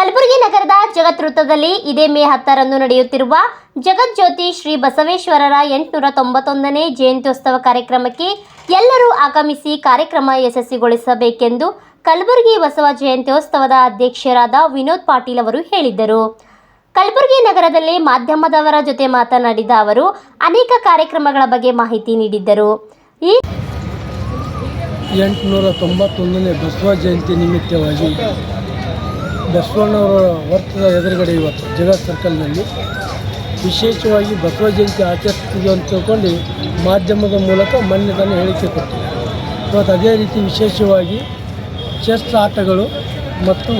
ಕಲಬುರಗಿ ನಗರದ ಜಗತ್ ವೃತ್ತದಲ್ಲಿ ಇದೇ ಮೇ ಹತ್ತರಂದು ನಡೆಯುತ್ತಿರುವ ಜಗಜ್ಯೋತಿ ಶ್ರೀ ಬಸವೇಶ್ವರರ ಎಂಟುನೂರ ತೊಂಬತ್ತೊಂದನೇ ಜಯಂತ್ಯೋತ್ಸವ ಕಾರ್ಯಕ್ರಮಕ್ಕೆ ಎಲ್ಲರೂ ಆಗಮಿಸಿ ಕಾರ್ಯಕ್ರಮ ಯಶಸ್ವಿಗೊಳಿಸಬೇಕೆಂದು ಕಲಬುರಗಿ ಬಸವ ಜಯಂತ್ಯೋತ್ಸವದ ಅಧ್ಯಕ್ಷರಾದ ವಿನೋದ್ ಪಾಟೀಲ್ ಅವರು ಹೇಳಿದ್ದರು. ಕಲಬುರಗಿ ನಗರದಲ್ಲಿ ಮಾಧ್ಯಮದವರ ಜೊತೆ ಮಾತನಾಡಿದ ಅವರು, ಅನೇಕ ಕಾರ್ಯಕ್ರಮಗಳ ಬಗ್ಗೆ ಮಾಹಿತಿ ನೀಡಿದ್ದರು. ಈ ಎಂಟುನೂರ ತೊಂಬತ್ತೊಂದನೇ ಬಸವ ಜಯಂತಿ ನಿಮಿತ್ತವಾಗಿ ಬಸವಣ್ಣವರ ವರ್ತದ ಎದುರುಗಡೆ ಇವತ್ತು ಜಗತ್ ಸರ್ಕಲ್ನಲ್ಲಿ ವಿಶೇಷವಾಗಿ ಬಸವ ಜಯಂತಿ ಆಚರಿಸ್ತೀವಿ ಅಂತ ತಿಳ್ಕೊಂಡು ಮಾಧ್ಯಮದ ಮೂಲಕ ಮೊನ್ನೆ ಹೇಳಿಕೆ ಕೊಟ್ಟಿದೆ ಇವತ್ತು ಅದೇ ರೀತಿ ವಿಶೇಷವಾಗಿ ಚೆಸ್ ಆಟಗಳು ಮತ್ತು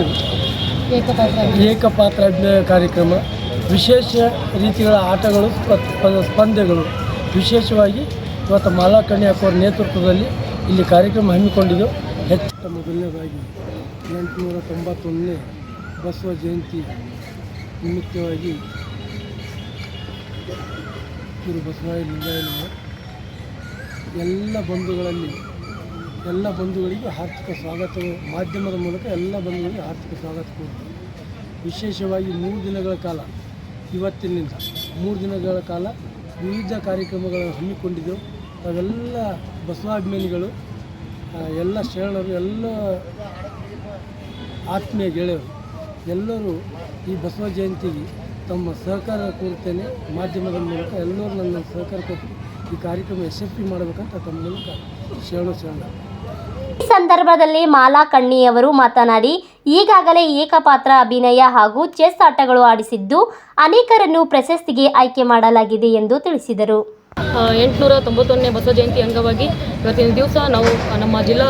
ಏಕಪಾತ್ರ ಅಭಿನಯ ಕಾರ್ಯಕ್ರಮ, ವಿಶೇಷ ರೀತಿಗಳ ಆಟಗಳು ಸ್ಪ- ಸ್ಪ- ಸ್ಪಂದೆಗಳು ವಿಶೇಷವಾಗಿ ಇವತ್ತು ಮಾಲಾಕರ್ಣಿ ಹಾಕುವ ನೇತೃತ್ವದಲ್ಲಿ ಇಲ್ಲಿ ಕಾರ್ಯಕ್ರಮ ಹಮ್ಮಿಕೊಂಡಿದ್ದು ಹೆಚ್ಚು ಮೊದಲನೇದಾಗಿ ಎಂಟುನೂರ ತೊಂಬತ್ತೊಂದನೇ ಬಸವ ಜಯಂತಿ ನಿಮಿತ್ತವಾಗಿ ಗುರು ಬಸವರಾಯ ಲಿಂಗಾಯನವರ ಎಲ್ಲ ಬಂಧುಗಳಲ್ಲಿ, ಎಲ್ಲ ಬಂಧುಗಳಿಗೂ ಆರ್ಥಿಕ ಸ್ವಾಗತ ಮಾಧ್ಯಮದ ಮೂಲಕ ಎಲ್ಲ ಬಂಧುಗಳಿಗೆ ಆರ್ಥಿಕ ಸ್ವಾಗತ ಕೊಡ್ತೀವಿ ವಿಶೇಷವಾಗಿ ಮೂರು ದಿನಗಳ ಕಾಲ, ಇವತ್ತಿನಿಂದ ಮೂರು ದಿನಗಳ ಕಾಲ ವಿವಿಧ ಕಾರ್ಯಕ್ರಮಗಳನ್ನು ಹಮ್ಮಿಕೊಂಡಿದ್ದೆವು. ಅವೆಲ್ಲ ಬಸವಾಭಿಮಾನಿಗಳು ಎಲ್ಲ ಶರಣರು, ಎಲ್ಲ ಆತ್ಮೀಯ ಗೆಳೆಯರು. ಎಲ್ಲರೂ ಈ ಬಸವ ಜಯಂತಿಗೆ ತಮ್ಮ ಸಹಕಾರ ಕೋರುತ್ತೇನೆ. ಮಾಧ್ಯಮದ ಮೂಲಕ ಎಲ್ಲರೂ ನನ್ನ ಸಹಕಾರ ಕೊಟ್ಟು ಈ ಕಾರ್ಯಕ್ರಮ ಯಶಸ್ವಿ ಮಾಡಬೇಕಂತ ತಮ್ಮ ಮೂಲಕ ಶರಣ ಶರಣ. ಈ ಸಂದರ್ಭದಲ್ಲಿ ಮಾಲಾ ಕಣ್ಣಿಯವರು ಮಾತನಾಡಿ ಈಗಾಗಲೇ ಏಕಪಾತ್ರ ಅಭಿನಯ ಹಾಗೂ ಚೆಸ್ ಆಟಗಳು ಆಡಿಸಿದ್ದು ಅನೇಕರನ್ನು ಪ್ರಶಸ್ತಿಗೆ ಆಯ್ಕೆ ಮಾಡಲಾಗಿದೆ ಎಂದು ತಿಳಿಸಿದರು. ಎಂಟುನೂರ ತೊಂಬತ್ತೊಂದನೇ ಬಸವ ಜಯಂತಿ ಅಂಗವಾಗಿ ಇವತ್ತಿನ ದಿವಸ ನಾವು ನಮ್ಮ ಜಿಲ್ಲಾ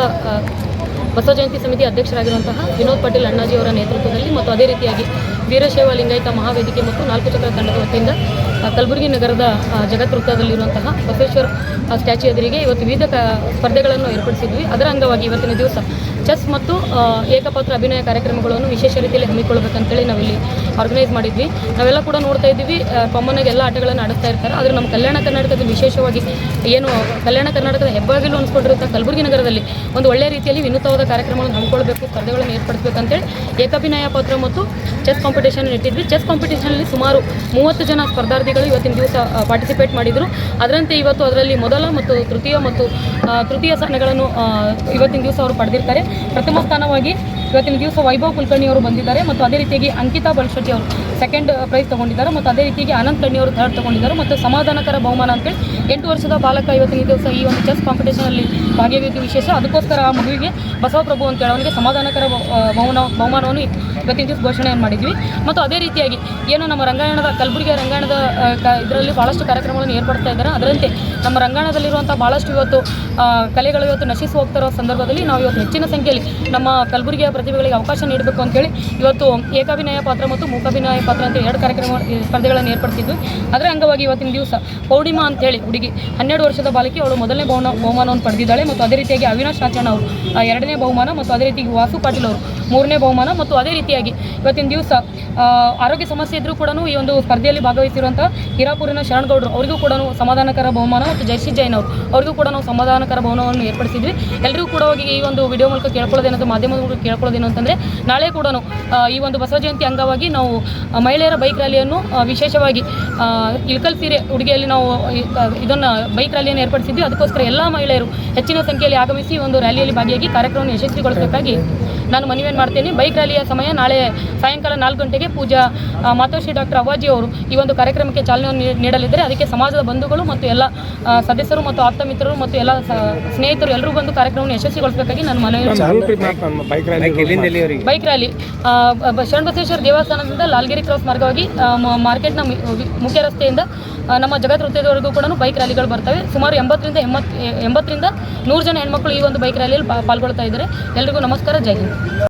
ಬಸವ ಜಯಂತಿ ಸಮಿತಿ ಅಧ್ಯಕ್ಷರಾಗಿರುವಂತಹ ವಿನೋದ್ ಪಾಟೀಲ್ ಅಣ್ಣಾಜಿ ಅವರ ನೇತೃತ್ವದಲ್ಲಿ ಮತ್ತು ಅದೇ ರೀತಿಯಾಗಿ ವೀರಶೈವ ಲಿಂಗಾಯತ ಮಹಾವೇದಿಕೆ ಮತ್ತು ನಾಲ್ಕು ಚಕ್ರ ತಂಡದ ವತಿಯಿಂದ ಕಲಬುರಗಿ ನಗರದ ಜಗತ್ ವೃತ್ತದಲ್ಲಿರುವಂತಹ ಬಸವೇಶ್ವರ ಸ್ಟ್ಯಾಚ್ಯೂ ಎದುರಿಗೆ ಇವತ್ತು ವಿವಿಧ ಸ್ಪರ್ಧೆಗಳನ್ನು ಏರ್ಪಡಿಸಿದ್ವಿ. ಅದರ ಅಂಗವಾಗಿ ಇವತ್ತಿನ ದಿವಸ ಚೆಸ್ ಮತ್ತು ಏಕಪಾತ್ರ ಅಭಿನಯ ಕಾರ್ಯಕ್ರಮಗಳನ್ನು ವಿಶೇಷ ರೀತಿಯಲ್ಲಿ ಹಮ್ಮಿಕೊಳ್ಬೇಕಂತೇಳಿ ನಾವಿಲ್ಲಿ ಆರ್ಗನೈಸ್ ಮಾಡಿದ್ವಿ. ನಾವೆಲ್ಲ ಕೂಡ ನೋಡ್ತಾ ಇದ್ದೀವಿ. ಕಾಮನ್ ಆಗಿ ಎಲ್ಲ ಆಟಗಳನ್ನು ಆಡಿಸ್ತಾ ಇರ್ತಾರೆ. ಆದರೆ ನಮ್ಮ ಕಲ್ಯಾಣ ಕರ್ನಾಟಕದಲ್ಲಿ ವಿಶೇಷವಾಗಿ ಏನು ಕಲ್ಯಾಣ ಕರ್ನಾಟಕದ ಹೆಬ್ಬಾಗಿಲು ಅನ್ಸ್ಕೊಂಡಿರುವಂಥ ಕಲಬುರಗಿ ನಗರದಲ್ಲಿ ಒಂದು ಒಳ್ಳೆಯ ರೀತಿಯಲ್ಲಿ ವಿನೂತವಾದ ಕಾರ್ಯಕ್ರಮಗಳನ್ನು ಹಮ್ಮಿಕೊಳ್ಬೇಕು ಸ್ಪರ್ಧೆಗಳನ್ನು ಏರ್ಪಡಿಸಬೇಕಂತೇಳಿ ಏಕಾಭಿನಯ ಪಾತ್ರ ಮತ್ತು ಚೆಸ್ ಕಾಂಪಿಟೇಷನ್ ಇಟ್ಟಿದ್ವಿ. ಚೆಸ್ ಕಾಂಪಿಟೇಷನಲ್ಲಿ ಸುಮಾರು ಮೂವತ್ತು ಜನ ಸ್ಪರ್ಧಾರ್ಥಿಗಳು ಇವತ್ತಿನ ದಿವಸ ಪಾರ್ಟಿಸಿಪೇಟ್ ಮಾಡಿದರು. ಅದರಂತೆ ಇವತ್ತು ಅದರಲ್ಲಿ ಮೊದಲ ಮತ್ತು ತೃತೀಯ ಮತ್ತು ತೃತೀಯ ಸ್ಥಾನಗಳನ್ನು ಇವತ್ತಿನ ದಿವಸ ಅವರು ಪಡೆದಿರ್ತಾರೆ. ಪ್ರಥಮ ಸ್ಥಾನವಾಗಿ ಇವತ್ತಿನ ದಿವಸ ವೈಭವ್ ಕುಲಕರ್ಣಿ ಅವರು ಬಂದಿದ್ದಾರೆ ಮತ್ತು ಅದೇ ರೀತಿಯಾಗಿ ಅಂಕಿತಾ ಬಲ್ಶೆಟ್ಟಿ ಅವರು ಸೆಕೆಂಡ್ ಪ್ರೈಸ್ ತಗೊಂಡಿದ್ದಾರೆ ಮತ್ತು ಅದೇ ರೀತಿಯಾಗಿ ಆನಂದ್ ಕಣ್ಣಿ ಅವರು ಥರ್ಡ್ ತಗೊಂಡಿದ್ದಾರೆ ಮತ್ತು ಸಮಾಧಾನಕರ ಬಹುಮಾನ ಅಂತೇಳಿ ಎಂಟು ವರ್ಷದ ಬಾಲಕ ಇವತ್ತಿನ ದಿವಸ ಈ ಒಂದು ಚೆಸ್ ಕಾಂಪಿಟೇಷನಲ್ಲಿ ಭಾಗಿಯಾಗಿದ್ದು ವಿಶೇಷ. ಅದಕ್ಕೋಸ್ಕರ ಆ ಮಗುವಿಗೆ ಬಸವಪ್ರಭು ಅಂತೇಳಿ ಅವನಿಗೆ ಸಮಾಧಾನಕರ ಮೌನ, ಬಹುಮಾನವನ್ನು ದಿವಸ ಘೋಷಣೆಯನ್ನು ಮಾಡಿದ್ವಿ. ಮತ್ತು ಅದೇ ರೀತಿಯಾಗಿ ಏನು ನಮ್ಮ ರಂಗಾಯಣದ, ಕಲಬುರಗಿ ರಂಗಾಯಣದ ಇದರಲ್ಲಿ ಭಾಳಷ್ಟು ಕಾರ್ಯಕ್ರಮಗಳನ್ನು ಏರ್ಪಡ್ತಾ ಇದ್ದಾರೆ. ಅದರಂತೆ ನಮ್ಮ ರಂಗಾಯಣದಲ್ಲಿರುವಂಥ ಭಾಳಷ್ಟು ಇವತ್ತು ಕಲೆಗಳು ಇವತ್ತು ನಶಿಸಿ ಹೋಗ್ತಿರೋ ಸಂದರ್ಭದಲ್ಲಿ ನಾವು ಇವತ್ತು ಹೆಚ್ಚಿನ ಸಂಖ್ಯೆಯಲ್ಲಿ ನಮ್ಮ ಕಲಬುರಗಿಯ ಪ್ರತಿಭೆಗಳಿಗೆ ಅವಕಾಶ ನೀಡಬೇಕು ಅಂತೇಳಿ ಇವತ್ತು ಏಕಾಭಿನಯ ಪಾತ್ರ ಮತ್ತು ಮೂಕಾಭಿನಯ ಪಾತ್ರ ಅಂತ ಎರಡು ಕಾರ್ಯಕ್ರಮ ಸ್ಪರ್ಧೆಗಳನ್ನು ಏರ್ಪಡಿಸಿದ್ವಿ. ಅದರ ಅಂಗವಾಗಿ ಇವತ್ತಿನ ದಿವಸ ಪೌರ್ಣಿಮಾ ಅಂತೇಳಿ ಹುಡುಗಿ ಹನ್ನೆರಡು ವರ್ಷದ ಬಾಲಕಿ ಅವಳು ಮೊದಲನೇ ಬಹುಮಾನ, ಬಹುಮಾನವನ್ನು ಪಡೆದಿದ್ದಾಳೆ. ಮತ್ತು ಅದೇ ರೀತಿಯಾಗಿ ಅವಿನಾಶ್ ಆಚರಣ ಅವರು ಎರಡನೇ ಬಹುಮಾನ ಮತ್ತು ಅದೇ ರೀತಿಯಾಗಿ ವಾಸು ಪಾಟೀಲ್ ಅವರು ಮೂರನೇ ಬಹುಮಾನ ಮತ್ತು ಅದೇ ರೀತಿಯಾಗಿ ಇವತ್ತಿನ ದಿವಸ ಆರೋಗ್ಯ ಸಮಸ್ಯೆ ಇದ್ದರೂ ಕೂಡ ಈ ಒಂದು ಸ್ಪರ್ಧೆಯಲ್ಲಿ ಭಾಗವಹಿಸಿರುವಂಥ ಹಿರಾಪುರಿನ ಶರಣಗೌಡರು ಅವರಿಗೂ ಕೂಡ ಸಮಾಧಾನಕರ ಬಹುಮಾನ ಮತ್ತು ಜಯಶ್ರೀ ಜೈನ್ ಅವರು ಅವರಿಗೂ ಕೂಡ ನಾವು ಸಮಾಧಾನಕರ ಬಹುಮಾನವನ್ನು ಏರ್ಪಡಿಸಿದ್ವಿ. ಎಲ್ಲರಿಗೂ ಕೂಡ ಹೋಗಿ ಈ ಒಂದು ವಿಡಿಯೋ ಮೂಲಕ ಕೇಳ್ಕೊಳ್ಳೋದೇನಂತ ಮಾಧ್ಯಮದ ಮೂಲಕ ಕೇಳ್ಕೊಳ್ಳೋದೇನು ಅಂತಂದರೆ, ನಾಳೆ ಕೂಡ ಈ ಒಂದು ಬಸವ ಜಯಂತಿ ಅಂಗವಾಗಿ ನಾವು ಮಹಿಳೆಯರ ಬೈಕ್ ರ್ಯಾಲಿಯನ್ನು ವಿಶೇಷವಾಗಿ ಇಳ್ಕಲ್ ಸೀರೆ ಉಡುಗೆಯಲ್ಲಿ ನಾವು ಇದನ್ನು ಬೈಕ್ ರ್ಯಾಲಿಯನ್ನು ಏರ್ಪಡಿಸಿದ್ವಿ. ಅದಕ್ಕೋಸ್ಕರ ಎಲ್ಲ ಮಹಿಳೆಯರು ಹೆಚ್ಚಿನ ಸಂಖ್ಯೆಯಲ್ಲಿ ಆಗಮಿಸಿ ಒಂದು ರ್ಯಾಲಿಯಲ್ಲಿ ಭಾಗಿಯಾಗಿ ಕಾರ್ಯಕ್ರಮವನ್ನು ಯಶಸ್ವಿಗೊಳಿಸಬೇಕಾಗಿ ನಾನು ಮನವಿಯನ್ನು ಮಾಡ್ತೀನಿ. ಬೈಕ್ ರ್ಯಾಲಿಯ ಸಮಯ ನಾಳೆ ಸಾಯಂಕಾಲ ನಾಲ್ಕು ಗಂಟೆಗೆ ಪೂಜಾ ಮಾತೋಶ್ರೀ ಡಾಕ್ಟರ್ ಅವಾಜಿ ಅವರು ಈ ಒಂದು ಕಾರ್ಯಕ್ರಮಕ್ಕೆ ಚಾಲನೆಯನ್ನು ನೀ- ನೀಡಲಿದ್ದಾರೆ. ಅದಕ್ಕೆ ಸಮಾಜದ ಬಂಧುಗಳು ಮತ್ತು ಎಲ್ಲ ಸದಸ್ಯರು ಮತ್ತು ಆಪ್ತ ಮಿತ್ರರು ಮತ್ತು ಎಲ್ಲ ಸ್ನೇಹಿತರು ಎಲ್ಲರೂ ಬಂದು ಕಾರ್ಯಕ್ರಮವನ್ನು ಯಶಸ್ವಿಗೊಳಿಸಬೇಕಾಗಿ ನಾನು ಮನವಿ ಬೈಕ್ ರ್ಯಾಲಿ ಶರಣ ಬಸವೇಶ್ವರ ಶರಣಬಸವೇಶ್ವರ ದೇವಸ್ಥಾನದಿಂದ ಲಾಲ್ಗಿರಿ ಕ್ರಾಸ್ ಮಾರ್ಗವಾಗಿ ಮಾರ್ಕೆಟ್ನ ಮಿ- ಮುಖ್ಯ ರಸ್ತೆಯಿಂದ ನಮ್ಮ ಜಗತ್ ವೃತ್ತದವರೆಗೂ ಕೂಡ ಬೈಕ್ ರ್ಯಾಲಿಗಳು ಬರ್ತವೆ. ಸುಮಾರು ಎಂಬತ್ತರಿಂದ ಎಂಬತ್ತು ಎಂಬತ್ತರಿಂದ ನೂರು ಜನ ಹೆಣ್ಮಕ್ಳು ಈ ಒಂದು ಬೈಕ್ ರ್ಯಾಲಿಯಲ್ಲಿ ಪಾಲ್ಗೊಳ್ತಾ ಇದ್ದಾರೆ. ಎಲ್ರಿಗೂ ನಮಸ್ಕಾರ ಜೈ ಹಿಂದ್.